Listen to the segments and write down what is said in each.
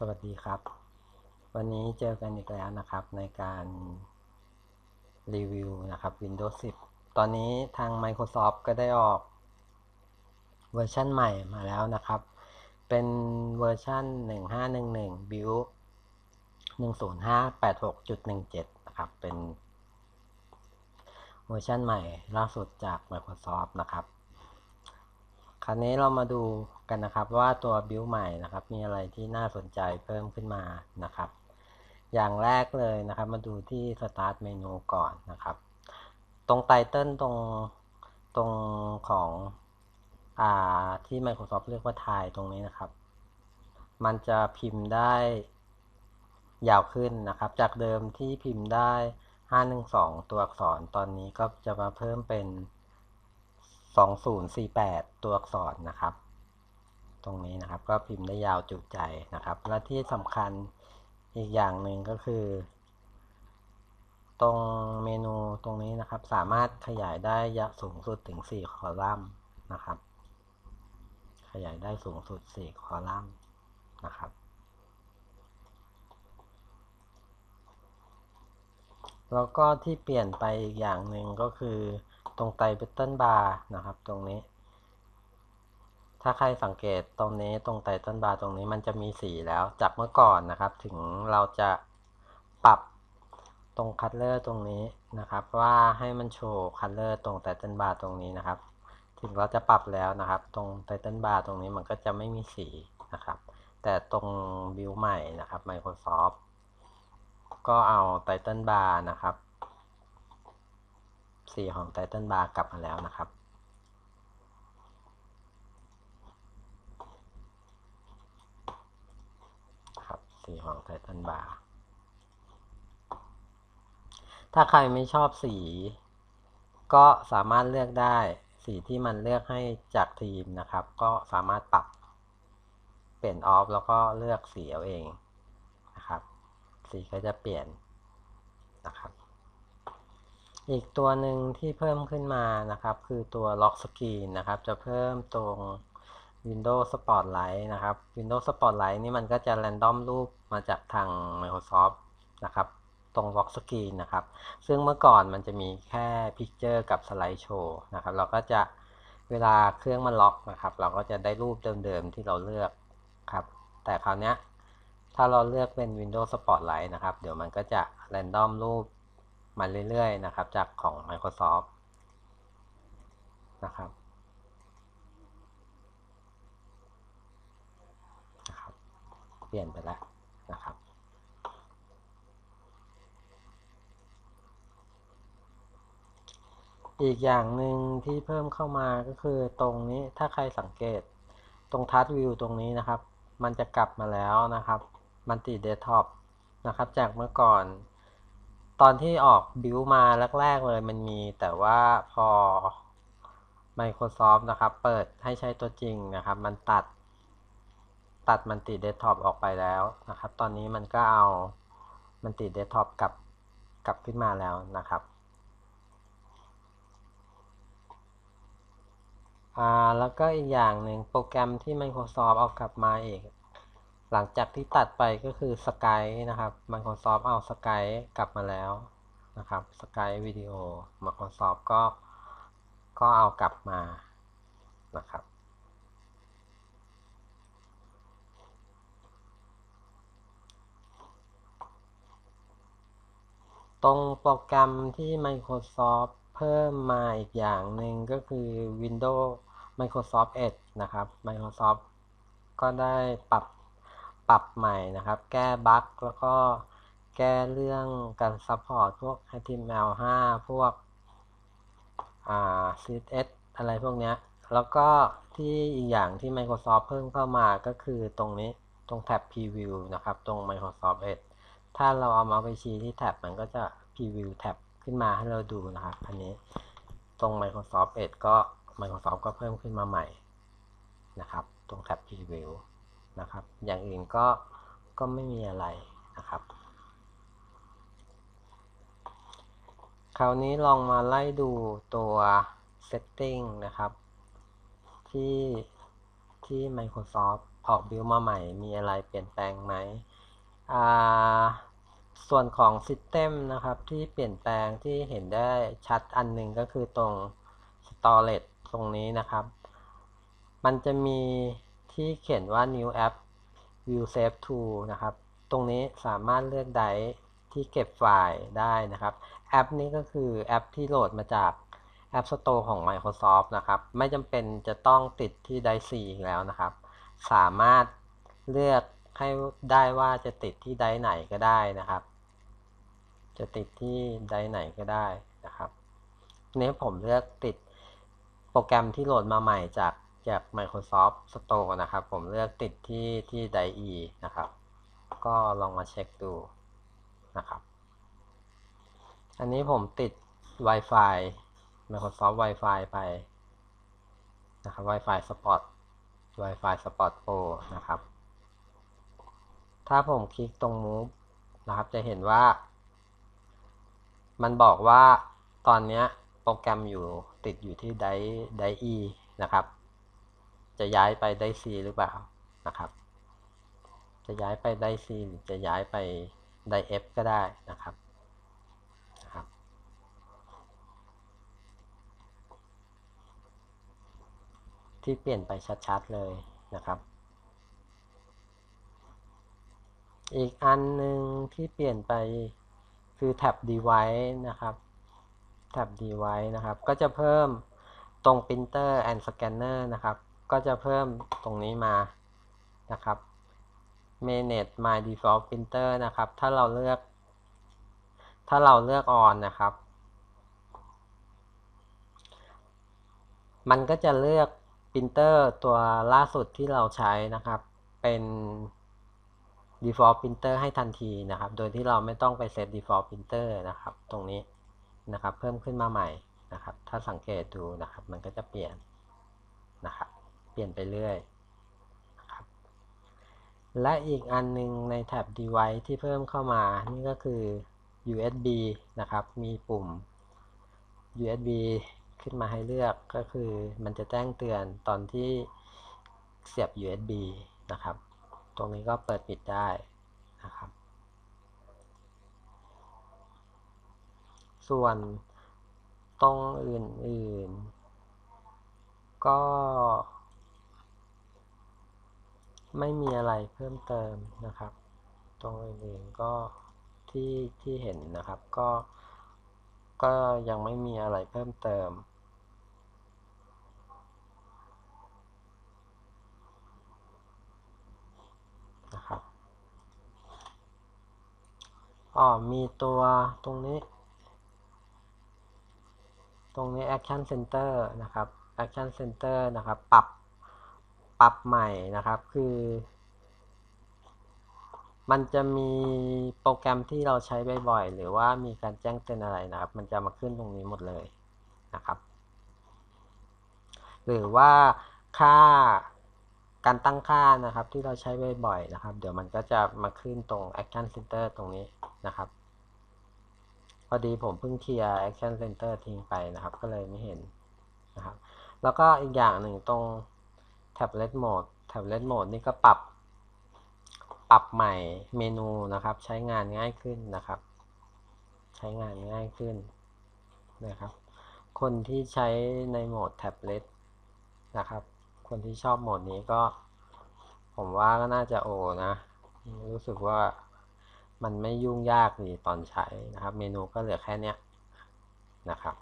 สวัสดีครับ วันนี้เจอกันอีกแล้วนะครับในการรีวิวนะครับ Windows 10 ตอนนี้ทาง Microsoft ก็ได้ออกเวอร์ชันใหม่มาแล้วนะครับ เป็นเวอร์ชัน1511 Build 10586.17 นะครับ เป็นเวอร์ชันใหม่ล่าสุดจาก Microsoft นะครับ ราวนี้เรามาดูกันนะครับว่าตัวบิวใหม่นะครับ มีอะไรที่น่าสนใจเพิ่มขึ้นมานะครับ อย่างแรกเลยนะครับ มาดูที่ Start เมนูก่อนนะครับ ตรงไตเติลตรงตรงของอ่าที่ Microsoft เรียกว่าทายตรงนี้นะครับ มันจะพิมพ์ได้ยาวขึ้นนะครับ จากเดิมที่พิมพ์ได้ 512 ตัวอักษรตอนนี้ก็จะมาเพิ่มเป็น 2048 ตัวอักษรนะครับ ตรงนี้นะครับก็พิมพ์ได้ยาวจุใจนะครับ และที่สำคัญอีกอย่างหนึ่งก็คือ ตรงเมนูตรงนี้นะครับ สามารถขยายได้ยสูงสุดถึง 4 คอลัมน์นะครับ ขยายได้สูงสุด 4 คอลัมน์นะครับแล้วก็ที่เปลี่ยนไปอีกอย่างหนึ่งก็คือ ตรงไตเบตเทิลบาร์นะครับ ตรงนี้ ถ้าใครสังเกตตรงนี้ตรงไตเติลบาร์ตรงนี้มันจะมีสีแล้วจากเมื่อก่อนนะครับ ถึงเราจะปรับตรงคัตเลอร์ตรงนี้นะครับ ว่าให้มันโชว์คัตเลอร์ตรงไตเติลบาร์ตรงนี้นะครับ ถึงเราจะปรับแล้วนะครับ ตรงไตเติลบาร์ตรงนี้มันก็จะไม่มีสีนะครับ แต่ตรงบิวใหม่นะครับ Microsoft ก็เอาไตเติลบาร์นะครับ สีของไตเติลบาร์กลับมาแล้วนะครับ ครับสีของไททันบาร์ถ้าใครไม่ชอบสี ก็สามารถเลือกได้สีที่มันเลือกให้จากทีมนะครับ ก็สามารถปรับเปลี่ยนออฟแล้วก็เลือกสีเอาเองนะครับ สีก็จะเปลี่ยน อีกตัวหนึ่งที่เพิ่มขึ้นมานะครับ คือตัว Lock Screen นะครับ จะเพิ่มตรง Windows Spotlight นะครับ Windows Spotlight นี่มันก็จะ random รูปมาจากทาง Microsoft นะครับ ตรง Lock Screen นะครับ ซึ่งเมื่อก่อนมันจะมีแค่ Picture กับ Slide Show นะครับ เราก็จะเวลาเครื่องมันล็อกนะครับ เราก็จะได้รูปเดิมๆที่เราเลือกครับ แต่คราวนี้ถ้าเราเลือกเป็น Windows Spotlight นะครับ เดี๋ยวมันก็จะ random รูป มาเรื่อยๆนะครับ จากของ Microsoft นะครับนะครับ เปลี่ยนไปแล้วนะครับอีกอย่างหนึ่งที่เพิ่มเข้ามาก็คือตรงนี้ถ้าใครสังเกตตรงทัชวิวตรงนี้นะครับ มันจะกลับมาแล้วนะครับมันติดเดสก์ท็อปนะครับ จากเมื่อก่อน ตอนที่ออกบิวมาแรก ๆ เลยมันมี แต่ว่าพอ Microsoft นะครับ เปิดให้ใช้ตัวจริงนะครับ มันตัด ตัดมันติดเดสก์ท็อปออกไปแล้วนะครับ ตอนนี้มันก็เอามันติดเดสก์ท็อปกลับกลับขึ้นมาแล้วนะครับอ่าแล้วก็อีกอย่างหนึ่งโปรแกรมที่ Microsoft เอากลับมาอีก หลังจากที่ตัดไปก็คือ Skype นะครับ Microsoft เอา Skype กลับมาแล้วนะครับ Skype วิดีโอ Microsoft ก็ก็เอากลับมานะครับตรงโปรแกรมที่ Microsoft เพิ่มมาอีกอย่างหนึ่งก็คือ Windows Microsoft Edge นะครับ Microsoft ก็ได้ปรับ ปรับใหม่นะครับ แก้บั๊กแล้วก็แก้เรื่องการซัพพอร์ตพวก HTML5 พวกอ่า CSS อะไรพวกนี้แล้วก็ที่อีกอย่างที่ Microsoft เพิ่มเข้ามาก็คือตรงนี้ตรงแท็บ Preview นะครับ ตรง Microsoft Edge ถ้าเราเอามาไปชี้ที่แท็บมันก็จะ Preview แท็บขึ้นมาให้เราดูนะครับ อันนี้ตรง Microsoft Edge ก็ Microsoft ก็เพิ่มขึ้นมาใหม่นะครับ ตรงแท็บ Preview นะครับ อย่างอื่นก็ก็ไม่มีอะไรนะครับ คราวนี้ลองมาไล่ดูตัว Setting นะครับ ที่ที่ Microsoft ออกบิลมาใหม่มีอะไรเปลี่ยนแปลงไหม ส่วนของ System นะครับที่เปลี่ยนแปลงที่เห็นได้ชัดอันหนึ่งก็คือตรง Storage ตรงนี้นะครับ มันจะมี ที่เขียนว่า New App View Save To นะครับ ตรงนี้สามารถเลือกไดที่เก็บไฟล์ได้นะครับ แอปนี้ก็คือแอปที่โหลดมาจาก App Store ของ Microsoft นะครับ ไม่จำเป็นจะต้องติดที่ไดร์ C อีกแล้วนะครับ สามารถเลือกให้ได้ว่าจะติดที่ไดไหนก็ได้นะครับ จะติดที่ไดไหนก็ได้นะครับนี้ผมเลือกติดโปรแกรมที่โหลดมาใหม่จาก จาก Microsoft Store นะครับ ผมเลือกติดที่ที่ไดร์ E นะครับ ก็ลองมาเช็คดูนะครับ อันนี้ผมติด Wi-Fi Microsoft Wi-Fi ไปนะครับ Wi-Fi Spot Wi-Fi Spot Pro นะครับ ถ้าผมคลิกตรง Move นะครับ จะเห็นว่า มันบอกว่าตอนนี้โปรแกรมอยู่ติดอยู่ที่ไดได E นะครับ จะย้ายไปได C หรือเปล่านะครับ จะย้ายไปได C หรือจะย้ายไปได F ก็ได้นะครับนะครับ ที่เปลี่ยนไปชัดๆเลยนะครับ อีกอันหนึ่งที่เปลี่ยนไปคือแท็บ device นะครับ แท็บ device นะครับ ก็จะเพิ่มตรง printer and scanner นะครับ ก็จะเพิ่มตรงนี้มานะครับ manage my default printer นะครับ ถ้าเราเลือก ถ้าเราเลือก on นะครับ มันก็จะเลือก printer ตัวล่าสุดที่เราใช้นะครับ เป็น default printer ให้ทันทีนะครับ โดยที่เราไม่ต้องไปเซต default printer นะครับ ตรงนี้นะครับ เพิ่มขึ้นมาใหม่นะครับ ถ้าสังเกตดูนะครับ มันก็จะเปลี่ยนนะครับ ลี่ยนไปเรื่อยครับและอีกอันหนึงในแท็บ device ที่เพิ่มเข้ามา นี่ก็คือ USB นะครับ มีปุ่ม USB ขึ้นมาให้เลือกก็คือมันจะแจ้งเตือนตอนที่เสียบ USB นะครับ ตรงนี้ก็เปิดปิดได้นะครับ ส่วนตรงอื่นๆ ก็ ไม่มีอะไรเพิ่มเติมนะครับ ตรงอื่นๆก็ที่ที่เห็นนะครับก็ก็ยังไม่มีอะไรเพิ่มเติม นะครับอ๋อมีตัวตรงนี้ ตรงนี้ Action Center นะครับ Action Center นะครับ ปรับ ปรับใหม่นะครับคือ มันจะมีโปรแกรมที่เราใช้บ่อยๆหรือว่ามีการแจ้งเตือนอะไรนะครับ มันจะมาขึ้นตรงนี้หมดเลยนะครับ หรือว่าค่าการตั้งค่านะครับ ที่เราใช้บ่อยๆนะครับ เดี๋ยวมันก็จะมาขึ้นตรง Action Center ตรงนี้นะครับ พอดีผมเพิ่งเคลียร์ Action Center ทิ้งไปนะครับ ก็เลยไม่เห็นนะครับ แล้วก็อีกอย่างหนึ่งตรง Tablet Mode Tablet Mode นี่ก็ปรับปรับใหม่เมนูนะครับ ใช้งานง่ายขึ้นนะครับ ใช้งานง่ายขึ้นนะครับ คนที่ใช้ในโหมดแท็บเล็ตนะครับ คนที่ชอบโหมดนี้ก็ ผมว่าก็น่าจะโอนะ รู้สึกว่ามันไม่ยุ่งยากดีตอนใช้นะครับ เมนูก็เหลือแค่นี้นะครับ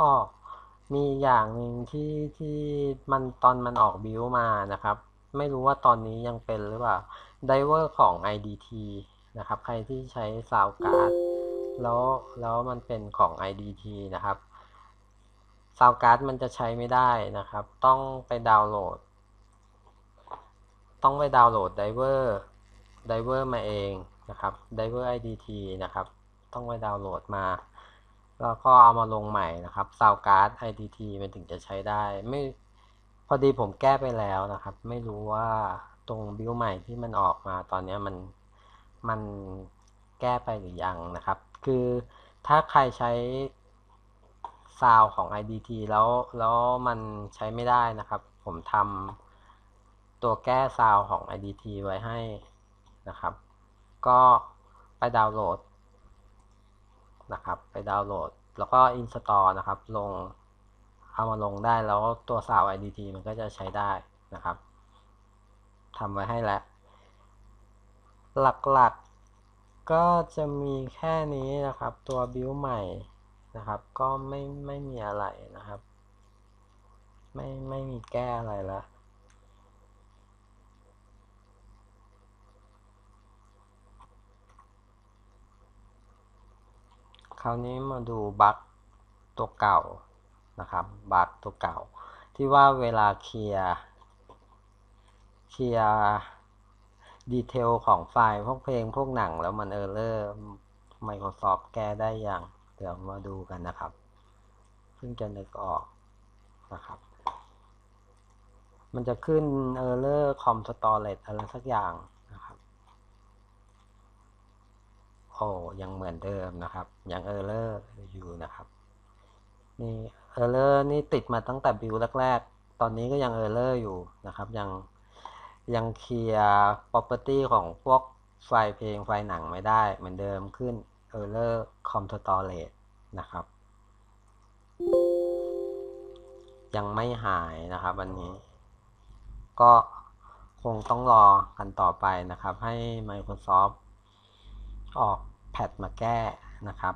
อ๋อมีอย่างหนึ่งที่ที่มันตอนมันออกบิวมานะครับ ไม่รู้ว่าตอนนี้ยังเป็นหรือเปล่าไดเวอร์ของ IDT นะครับ ใครที่ใช้ซาวการ์ดแล้วแล้วมันเป็นของ IDT นะครับซาวการ์ดมันจะใช้ไม่ได้นะครับ ต้องไปดาวน์โหลด ต้องไปดาวน์โหลดไดเวอร์ไดเวอร์มาเองนะครับไดเวอร์ IDT นะครับ ต้องไปดาวน์โหลดมา แล้วก็เอามาลงใหม่นะครับซาวการ์ด IDT มันถึงจะใช้ได้ไม่พอดีผมแก้ไปแล้วนะครับ ไม่รู้ว่าตรงบิวใหม่ที่มันออกมาตอนนี้มันมันแก้ไปหรือยังนะครับ คือถ้าใครใช้ซาวของ IDT แล้วแล้วมันใช้ไม่ได้นะครับ ผมทำตัวแก้ซาวของ IDT ไว้ให้นะครับ ก็ไปดาวน์โหลด นะครับ ไปดาวน์โหลด แล้วก็ install นะครับ ลงเอามาลงได้แล้วตัวซาว IDT มันก็จะใช้ได้นะครับทำไว้ให้แล้ว หลักๆก็จะมีแค่นี้นะครับ ตัวบิวใหม่นะครับ ก็ไม่ไม่มีอะไรนะครับ ไม่ไม่มีแก้อะไรแล้ว คราวนี้มาดูบั๊กตัวเก่านะครับบั๊กตัวเก่า ที่ว่าเวลาเคลียร์เคลียร์ดีเทลของไฟล์พวกเพลงพวกหนังแล้วมันเออร์เลอร์ Microsoft แก้ได้อย่างเดี๋ยวมาดูกันนะครับเพิ่งจะนึกออกนะครับ มันจะขึ้น Error Com Storage อะไรสักอย่างนะครับ โอ้ยังเหมือนเดิมนะครับ ยัง Error อร์อยู่นะครับนี่ Error นี่ติดมาตั้งแต่บิวแรกๆ ตอนนี้ก็ยัง Error อยู่นะครับ ยังยังเคลียร์ property ของพวกไฟล์เพลงไฟล์หนังไม่ได้เหมือนเดิมขึ้น Error Com Storage นะครับ ยังไม่หายนะครับวันนี้ ก็คงต้องรอกันต่อไปนะครับ ให้ Microsoft ออก แพทมาแก้นะครับ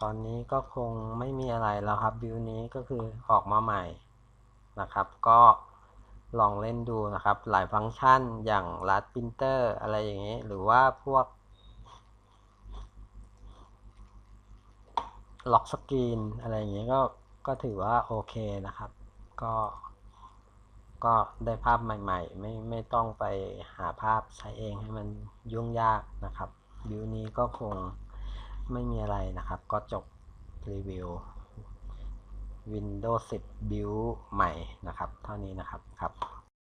ตอนนี้ก็คงไม่มีอะไรแล้วครับบิวนี้ก็คือออกมาใหม่นะครับ ก็ลองเล่นดูนะครับ หลายฟังก์ชันอย่างลัดพิมพ์เตอร์อะไรอย่างนี้ หรือว่าพวกล็อกสกรีนอะไรอย่างนี้ก็ก็ถือว่าโอเคนะครับ ก็ ก็ได้ภาพใหม่ๆ ไม่ไม่ต้องไปหาภาพใช้เองให้มันยุ่งยากนะครับบิวนี้ก็คงไม่มีอะไรนะครับ ก็จบรีวิว Windows 10 Build ใหม่นะครับ เท่านี้นะครับครับ